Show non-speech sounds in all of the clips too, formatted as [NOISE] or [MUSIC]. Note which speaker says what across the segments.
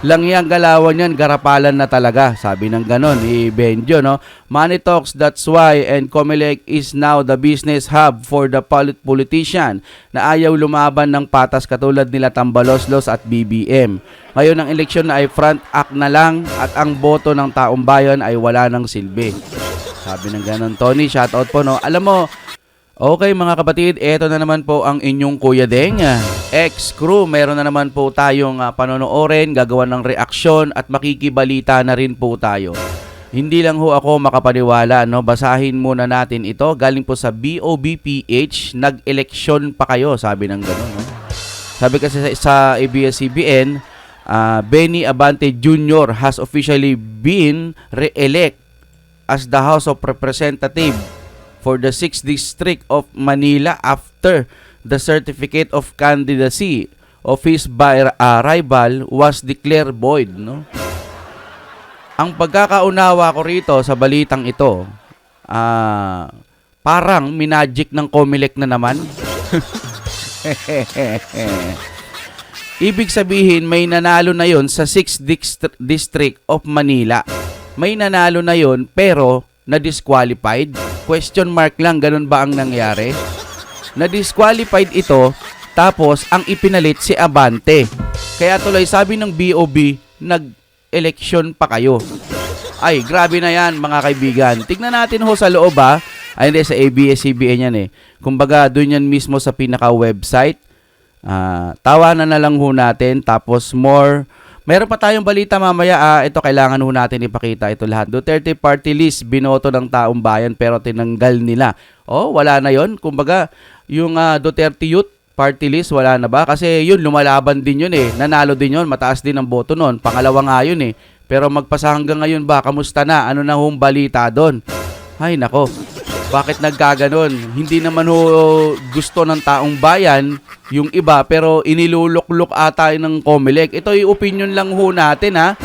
Speaker 1: Langyang galawan yan, garapalan na talaga. Sabi ng ganon ni Benjo, no? Money talks, that's why. And Comelec is now the business hub for the polit- politician na ayaw lumaban ng patas katulad nila Tambaloslos at BBM. Ngayon ang eleksyon na ay front act na lang at ang boto ng taong bayan ay wala ng silbi. Sabi ng ganon, Tony, shoutout po, no? Alam mo, Okay mga kapatid, eto na naman po ang inyong Kuya Deng. Ex-crew, meron na naman po tayong uh, panonoorin, gagawa ng reaksyon at makikibalita na rin po tayo. Hindi lang ho ako makapaniwala, no? basahin muna natin ito. Galing po sa BOBPH, nag-eleksyon pa kayo, sabi ng gano'n. No? Sabi kasi sa, sa ABS-CBN, ah, Benny Abante Jr. has officially been re-elect as the House of Representatives for the 6th District of Manila after the certificate of candidacy of his bi- uh, rival was declared void. No? Ang pagkakaunawa ko rito sa balitang ito, ah parang minagic ng Comelec na naman. [LAUGHS] Ibig sabihin, may nanalo na yon sa 6th Dist- District of Manila. May nanalo na yon pero na-disqualified? Question mark lang, ganun ba ang nangyari? Na-disqualified ito, tapos ang ipinalit si Abante. Kaya tuloy sabi ng BOB, nag-election pa kayo. Ay, grabe na yan mga kaibigan. Tignan natin ho sa loob ha. Ay, hindi, sa ABS-CBN yan eh. Kumbaga, doon yan mismo sa pinaka-website. Ah, tawanan na lang ho natin. Tapos more Meron pa tayong balita mamaya. Ah, ito kailangan ho natin ipakita ito lahat. Duterte party list binoto ng taong bayan pero tinanggal nila. Oh, wala na 'yon. Kumbaga, yung ah, Duterte Youth party list wala na ba? Kasi yun lumalaban din yun eh. Nanalo din yun, mataas din ang boto noon. Pangalawa nga yun eh. Pero magpasa hanggang ngayon ba, kamusta na? Ano na hong balita doon? Ay nako. Bakit nagkaganon? Hindi naman ho gusto ng taong bayan yung iba pero iniluluklok ata ng Comelec. Ito yung opinion lang ho natin ha.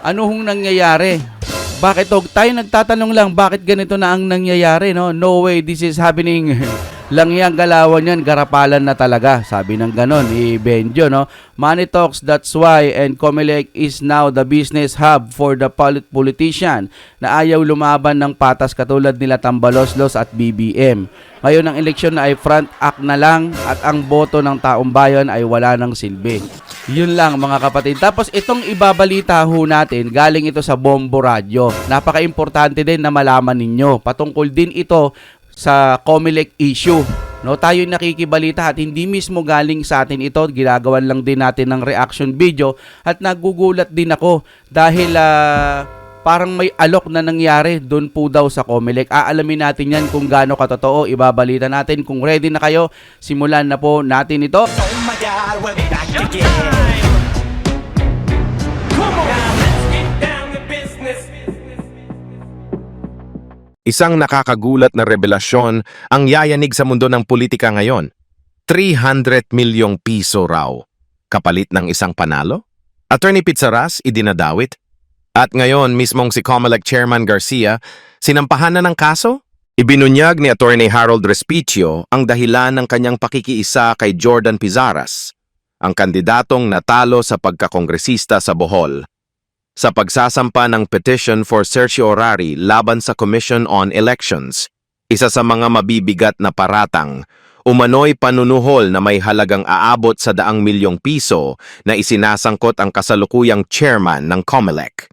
Speaker 1: Ano hong nangyayari? Bakit ho? Tayo nagtatanong lang bakit ganito na ang nangyayari no? No way this is happening. [LAUGHS] Langyang galawan yan, garapalan na talaga. Sabi ng ganon ni Benjo, no? Money talks, that's why. And Comelec is now the business hub for the polit- politician na ayaw lumaban ng patas katulad nila Tambaloslos at BBM. Ngayon ang eleksyon na ay front act na lang at ang boto ng taong bayan ay wala ng silbi. Yun lang mga kapatid. Tapos itong ibabalita ho natin, galing ito sa Bombo Radio. Napaka-importante din na malaman ninyo. Patungkol din ito sa Comelec issue. No, tayo nakikibalita at hindi mismo galing sa atin ito. Ginagawan lang din natin ng reaction video at nagugulat din ako dahil ah, parang may alok na nangyari doon po daw sa Comelec. Aalamin natin yan kung gaano katotoo. Ibabalita natin. Kung ready na kayo, simulan na po natin ito.
Speaker 2: Oh my god, we're back again.
Speaker 3: Isang nakakagulat na revelasyon ang yayanig sa mundo ng politika ngayon. 300 milyong piso raw. Kapalit ng isang panalo? Attorney Pizarras idinadawit. At ngayon, mismong si Comelec Chairman Garcia, sinampahan na ng kaso? Ibinunyag ni Attorney Harold Respicio ang dahilan ng kanyang pakikiisa kay Jordan Pizarras, ang kandidatong natalo sa pagkakongresista sa Bohol sa pagsasampa ng petition for certiorari laban sa Commission on Elections. Isa sa mga mabibigat na paratang, umano'y panunuhol na may halagang aabot sa daang milyong piso na isinasangkot ang kasalukuyang chairman ng COMELEC.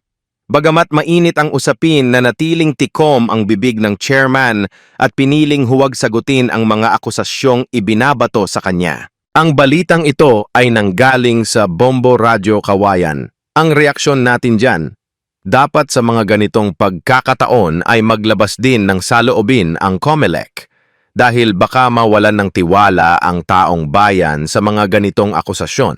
Speaker 3: Bagamat mainit ang usapin na natiling tikom ang bibig ng chairman at piniling huwag sagutin ang mga akusasyong ibinabato sa kanya. Ang balitang ito ay nanggaling sa Bombo Radio Kawayan. Ang reaksyon natin dyan, dapat sa mga ganitong pagkakataon ay maglabas din ng saloobin ang COMELEC dahil baka mawalan ng tiwala ang taong bayan sa mga ganitong akusasyon.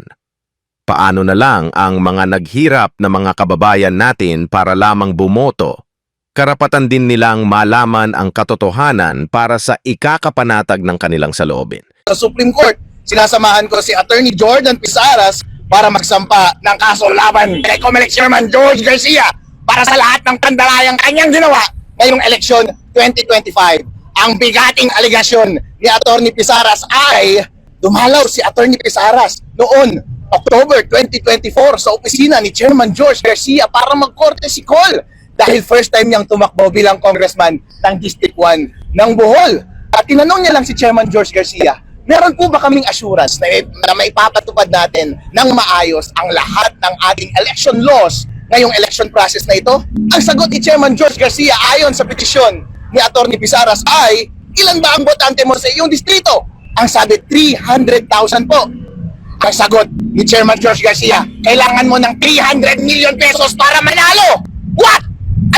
Speaker 3: Paano na lang ang mga naghirap na mga kababayan natin para lamang bumoto? Karapatan din nilang malaman ang katotohanan para sa ikakapanatag ng kanilang saloobin.
Speaker 4: sa Supreme Court. Sinasamahan ko si Attorney Jordan Pisaras para magsampa ng kaso laban kay Comelec Chairman George Garcia para sa lahat ng pandalayang kanyang ginawa ngayong eleksyon 2025. Ang bigating aligasyon ni Attorney Pisaras ay dumalaw si Attorney Pisaras noon October 2024 sa opisina ni Chairman George Garcia para magkorte si Col dahil first time niyang tumakbo bilang congressman ng District 1 ng Bohol. At tinanong niya lang si Chairman George Garcia, meron po ba kaming assurance na, na maipapatupad natin ng maayos ang lahat ng ating election laws ngayong election process na ito? Ang sagot ni Chairman George Garcia ayon sa petisyon ni Atty. Pisaras ay, ilan ba ang botante mo sa iyong distrito? Ang sabi, 300,000 po. Ang sagot ni Chairman George Garcia, kailangan mo ng 300 million pesos para manalo. What?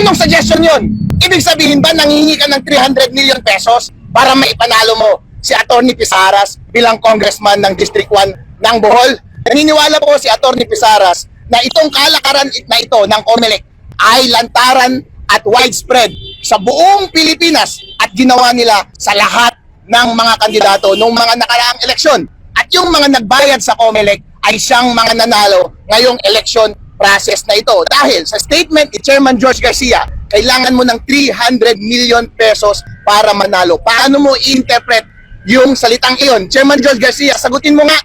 Speaker 4: Anong suggestion yon? Ibig sabihin ba nangingi ka ng 300 million pesos para maipanalo mo si Atty. Pisaras bilang congressman ng District 1 ng Bohol? Naniniwala po si Atty. Pisaras na itong kalakaran na ito ng COMELEC ay lantaran at widespread sa buong Pilipinas at ginawa nila sa lahat ng mga kandidato noong mga nakaraang eleksyon. At yung mga nagbayad sa COMELEC ay siyang mga nanalo ngayong election process na ito. Dahil sa statement ni Chairman George Garcia, kailangan mo ng 300 million pesos para manalo. Paano mo i-interpret yung salitang iyon? Chairman George Garcia, sagutin mo nga,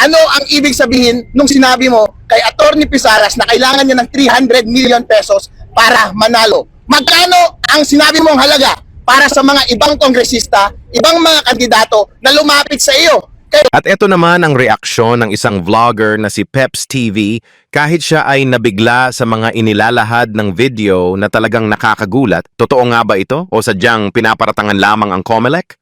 Speaker 4: ano ang ibig sabihin nung sinabi mo kay Attorney Pisaras na kailangan niya ng 300 million pesos para manalo? Magkano ang sinabi mong halaga para sa mga ibang kongresista, ibang mga kandidato na lumapit sa iyo? Kaya
Speaker 3: At ito naman ang reaksyon ng isang vlogger na si Peps TV kahit siya ay nabigla sa mga inilalahad ng video na talagang nakakagulat. Totoo nga ba ito? O sadyang pinaparatangan lamang ang Comelec?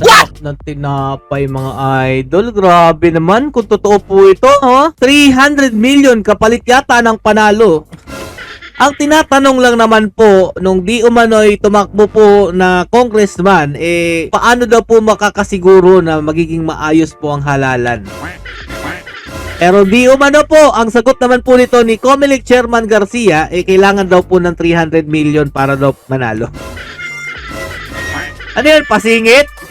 Speaker 4: What?
Speaker 5: tinapay mga idol. Grabe naman kung totoo po ito, ha? 300 million kapalit yata ng panalo. Ang tinatanong lang naman po, nung di umano'y tumakbo po na congressman, eh, paano daw po makakasiguro na magiging maayos po ang halalan? Pero di umano po, ang sagot naman po nito ni Comelec Chairman Garcia, eh, kailangan daw po ng 300 million para daw manalo. Ano yan, pasingit?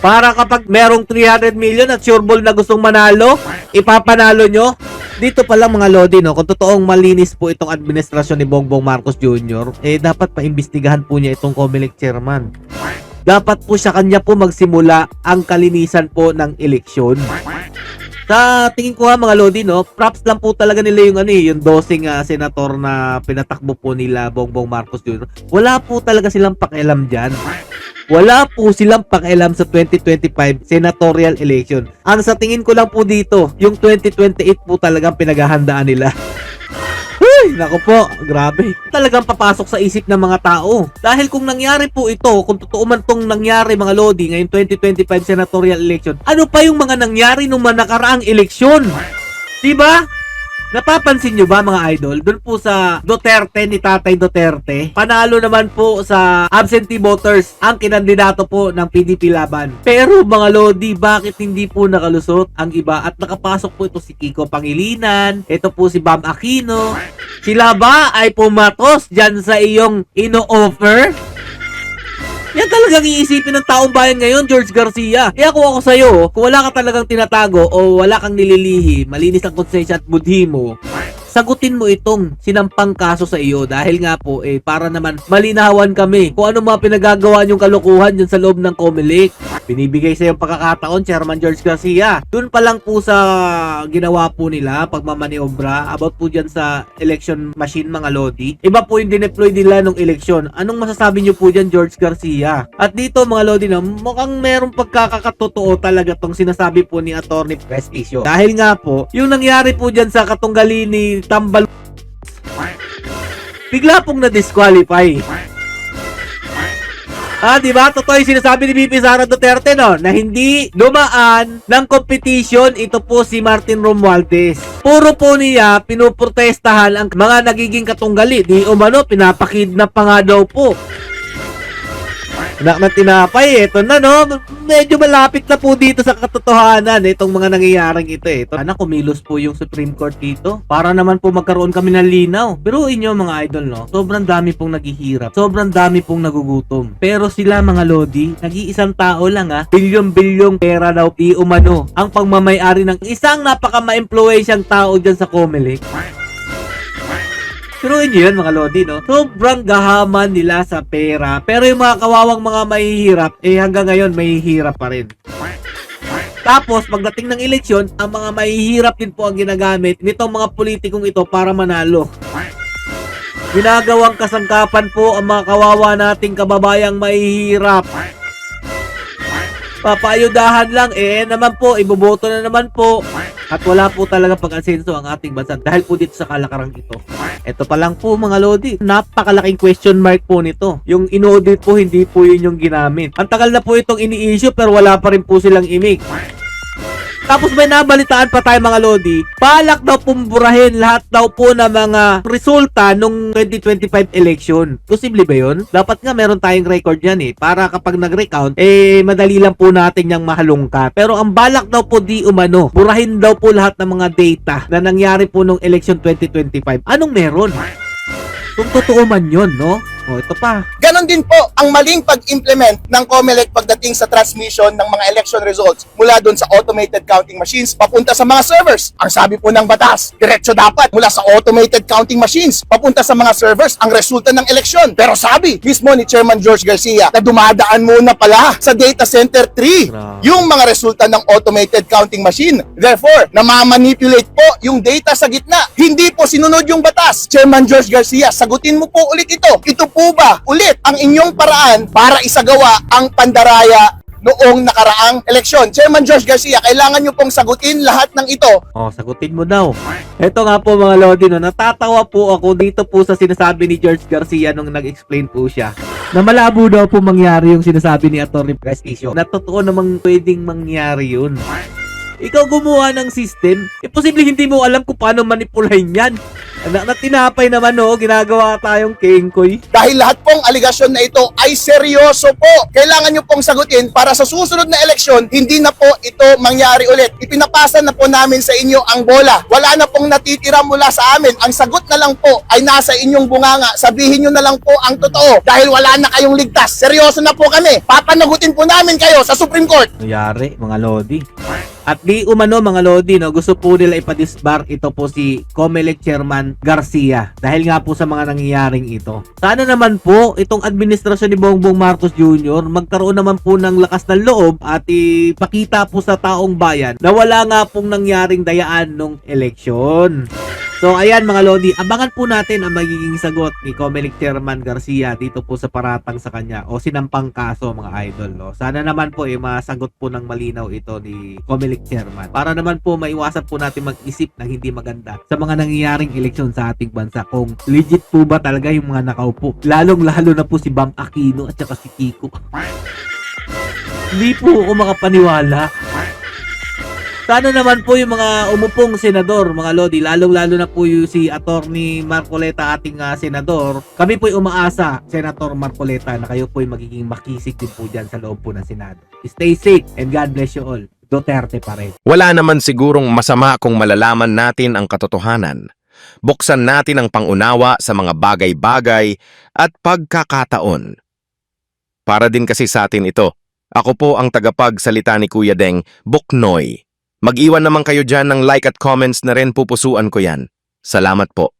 Speaker 5: Para kapag merong 300 million at sure ball na gustong manalo, ipapanalo nyo. Dito pa lang mga Lodi, no, kung totoong malinis po itong administrasyon ni Bongbong Marcos Jr., eh dapat paimbestigahan po niya itong Comelec chairman. Dapat po sa kanya po magsimula ang kalinisan po ng eleksyon. Sa tingin ko ha mga Lodi, no, props lang po talaga nila yung ano eh, yung dosing ah, senator na pinatakbo po nila Bongbong Marcos Jr. Wala po talaga silang pakialam dyan. Wala po silang pakialam sa 2025 senatorial election. Ang sa tingin ko lang po dito, yung 2028 po talagang pinaghahandaan nila. [LAUGHS] Uy, naku po, grabe. Talagang papasok sa isip ng mga tao. Dahil kung nangyari po ito, kung totoo man tong nangyari mga Lodi ngayong 2025 senatorial election, ano pa yung mga nangyari nung mga nakaraang eleksyon? Diba? Napapansin nyo ba mga idol? Doon po sa Duterte ni Tatay Duterte, panalo naman po sa absentee voters ang kinandidato po ng PDP laban. Pero mga Lodi, bakit hindi po nakalusot ang iba at nakapasok po ito si Kiko Pangilinan, ito po si Bam Aquino. Sila ba ay pumatos dyan sa iyong ino-offer? Yan talagang iisipin ng taong bayan ngayon, George Garcia. Kaya kung ako sa'yo, kung wala ka talagang tinatago o wala kang nililihi, malinis ang konsensya at budhi mo, sagutin mo itong sinampang kaso sa iyo dahil nga po eh para naman malinawan kami kung ano mga pinagagawa niyong kalokohan dyan sa loob ng Comelec. Binibigay sa yung pagkakataon, Chairman George Garcia. Doon pa lang po sa ginawa po nila, pagmamaniobra, about po dyan sa election machine mga Lodi. Iba po yung dineploy nila nung eleksyon. Anong masasabi niyo po dyan, George Garcia? At dito mga Lodi na mukhang merong pagkakatotoo talaga tong sinasabi po ni Attorney Prestigio. Dahil nga po, yung nangyari po dyan sa katunggali ni Tambal bigla pong na-disqualify. Ah, di ba? Totoo yung sinasabi ni BP Sara Duterte, no? Na hindi dumaan ng competition ito po si Martin Romualdez. Puro po niya pinuprotestahan ang mga nagiging katunggali. Di umano, pinapakidnap pa nga daw po. Anak na tinapay, eto na no. Medyo malapit na po dito sa katotohanan itong mga nangyayaring ito eh. Sana kumilos po yung Supreme Court dito para naman po magkaroon kami ng linaw. Pero inyo mga idol no, sobrang dami pong naghihirap. Sobrang dami pong nagugutom. Pero sila mga lodi, nag-iisang tao lang ah. Bilyon-bilyong pera daw di umano ang pagmamayari ng isang napaka-ma-influensyang tao dyan sa Comelec. Pero yun yun mga Lodi, no? Sobrang gahaman nila sa pera. Pero yung mga kawawang mga mahihirap, eh hanggang ngayon mahihirap pa rin. Tapos, pagdating ng eleksyon, ang mga mahihirap din po ang ginagamit nitong mga politikong ito para manalo. Ginagawang kasangkapan po ang mga kawawa nating kababayang mahihirap. Papaayudahan lang, eh naman po, iboboto na naman po. At wala po talaga pag-asenso ang ating bansa dahil po dito sa kalakarang ito. Ito pa lang po mga Lodi, napakalaking question mark po nito. Yung in-audit po, hindi po yun yung ginamit. Ang tagal na po itong ini-issue pero wala pa rin po silang imig. Tapos may nabalitaan pa tayo mga Lodi, balak daw pumburahin lahat daw po ng mga resulta nung 2025 election. Posible ba yun? Dapat nga meron tayong record yan eh. Para kapag nag-recount, eh madali lang po natin yung mahalungkat. Pero ang balak daw po di umano, burahin daw po lahat ng mga data na nangyari po nung election 2025. Anong meron? Kung totoo man yun, no? O, ito pa.
Speaker 4: Ganon din po ang maling pag-implement ng COMELEC pagdating sa transmission ng mga election results mula doon sa automated counting machines papunta sa mga servers. Ang sabi po ng batas, diretso dapat mula sa automated counting machines papunta sa mga servers ang resulta ng eleksyon. Pero sabi mismo ni Chairman George Garcia na dumadaan muna pala sa data center 3
Speaker 5: Grabe.
Speaker 4: yung mga resulta ng automated counting machine. Therefore, namamanipulate po yung data sa gitna. Hindi po sinunod yung batas. Chairman George Garcia, sagutin mo po ulit ito. Ito po ba ulit ang inyong paraan para isagawa ang pandaraya noong nakaraang eleksyon? Chairman George Garcia, kailangan nyo pong sagutin lahat ng ito
Speaker 5: Oh, sagutin mo daw. Ito nga po mga Lodi, no, natatawa po ako dito po sa sinasabi ni George Garcia nung nag-explain po siya. Na malabo daw po mangyari yung sinasabi ni Atty. Prestigio. Na totoo namang pwedeng mangyari yun. Ikaw gumawa ng system, eh posible hindi mo alam kung paano manipulahin yan. Na, na tinapay naman no, ginagawa tayong kengkoy.
Speaker 4: dahil lahat pong aligasyon na ito ay seryoso po. Kailangan nyo pong sagutin para sa susunod na eleksyon, hindi na po ito mangyari ulit. Ipinapasa na po namin sa inyo ang bola. Wala na pong natitira mula sa amin. Ang sagot na lang po ay nasa inyong bunganga. Sabihin nyo na lang po ang totoo dahil wala na kayong ligtas. Seryoso na po kami. Papanagutin po namin kayo sa Supreme Court.
Speaker 5: Nangyari, mga Lodi. At di umano mga Lodi, no, gusto po nila ipadisbar ito po si Comelec Chairman Garcia dahil nga po sa mga nangyayaring ito. Sana naman po itong administrasyon ni Bongbong Marcos Jr. magkaroon naman po ng lakas ng loob at ipakita po sa taong bayan na wala nga pong nangyaring dayaan nung eleksyon. So ayan mga Lodi, abangan po natin ang magiging sagot ni Comelec Chairman Garcia dito po sa paratang sa kanya o sinampang kaso mga idol. No? Sana naman po eh masagot po ng malinaw ito ni Comelec Chairman para naman po maiwasan po natin mag-isip ng hindi maganda sa mga nangyayaring eleksyon sa ating bansa kung legit po ba talaga yung mga nakaupo. Lalong lalo na po si Bang Aquino at saka si Kiko. [LAUGHS] Hindi po ako makapaniwala. Sana naman po yung mga umupong senador, mga lodi, lalong-lalo na po yung si Attorney Marcoleta ating ah, senador. Kami po umaasa, Senator Marcoleta, na kayo po magiging makisig din po dyan sa loob po ng Senado. Stay safe and God bless you all. Duterte pa rin.
Speaker 3: Wala naman sigurong masama kung malalaman natin ang katotohanan. Buksan natin ang pangunawa sa mga bagay-bagay at pagkakataon. Para din kasi sa atin ito. Ako po ang tagapagsalita ni Kuya Deng, Buknoy. Mag-iwan naman kayo dyan ng like at comments na rin pupusuan ko yan. Salamat po.